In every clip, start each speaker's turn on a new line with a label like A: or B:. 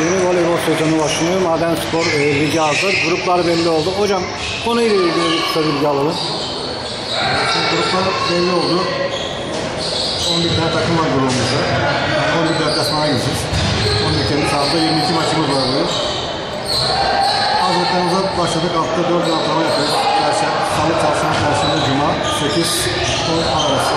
A: yeni voleybol sezonu başlıyor. Maden Spor e, ligi hazır. Gruplar belli oldu. Hocam konuyla ilgili bir kısa bilgi alalım.
B: Şimdi gruplar belli oldu. 11 tane takım var grubumuzda. Yani 11 deplasmana gideceğiz. 11 kendi sahada 22 maçımız var bugün. Hazırlıklarımıza başladık. Hafta 4 gün antrenman yapıyoruz. Perşembe, Salı, Çarşamba, Perşembe, Cuma 8 10 arası.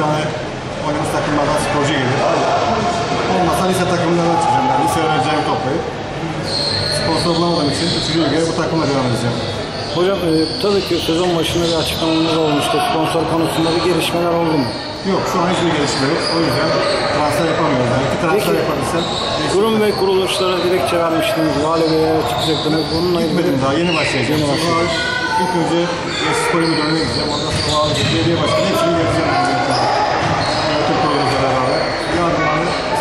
B: Tane oynadığımız takımlardan sporcu gelir. Olmasa lise takımlarına çıkacağım ben. Lise öğrencilerimi toplayıp. Sponsor bulamadığım için 3. ligeye bu takımla devam edeceğim.
A: Hocam e, tabii ki sezon başında bir açıklamamız olmuştu. Sponsor konusunda bir gelişmeler oldu mu?
B: Yok şu an hiçbir gelişme yok. O yüzden transfer yapamıyoruz. Yani iki transfer
A: Peki.
B: yapabilsem
A: Kurum ve kuruluşlara dilekçe vermiştiniz. Galibiyeye çıkacaktınız. Bununla ilgili
B: gitmedim daha yeni başlayacağım.
A: Yeni
B: Sonra ilk önce Gençlik Spor Müdürlüğü'ne gideceğim. Ondan sonra Ağrıcı Belediye Başkanı hepsini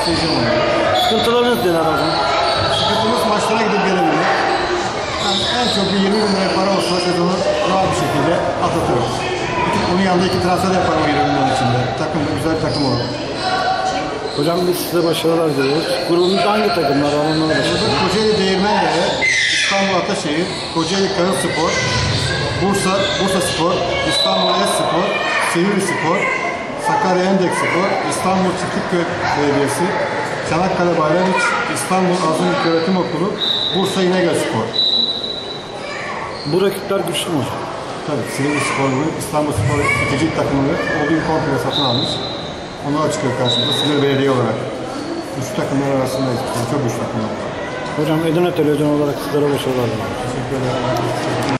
B: İsteyeceğim onları.
A: sıkıntılarınız neler hocam?
B: Sıkıntımız maçlara gidip gelebilmek. Yani en çok bir 20 bin lira para olsa sezonu rahat bir şekilde atlatıyoruz. Onun yanında iki transfer yaparım 20 milyon içinde. Takım da güzel bir takım olur.
A: Hocam biz size başarılar diliyoruz. Grubunuzda hangi takımlar var onları da
B: Kocaeli Değirmendere, İstanbul Ataşehir, Kocaeli Karın Spor, Bursa, Bursa Spor, İstanbul Es Spor, Silivri Spor, Sakarya Endek Spor, İstanbul Çiftlikköy Belediyesi, Çanakkale Bayramiç, İstanbul Azınlık Öğretim Okulu, Bursa İnegöl Spor.
A: Bu rakipler güçlü mü hocam?
B: Tabii Silivri Spor Grup, İstanbul Spor ikinci takımını olduğu komple satın almış. Onlar çıkıyor karşımıza Silivri Belediye olarak. Üç takımlar arasındayız. Yani çok güçlü takımlar.
A: Hocam Edirne Televizyon olarak sizlere başarılar diliyoruz.
B: Teşekkür ederim.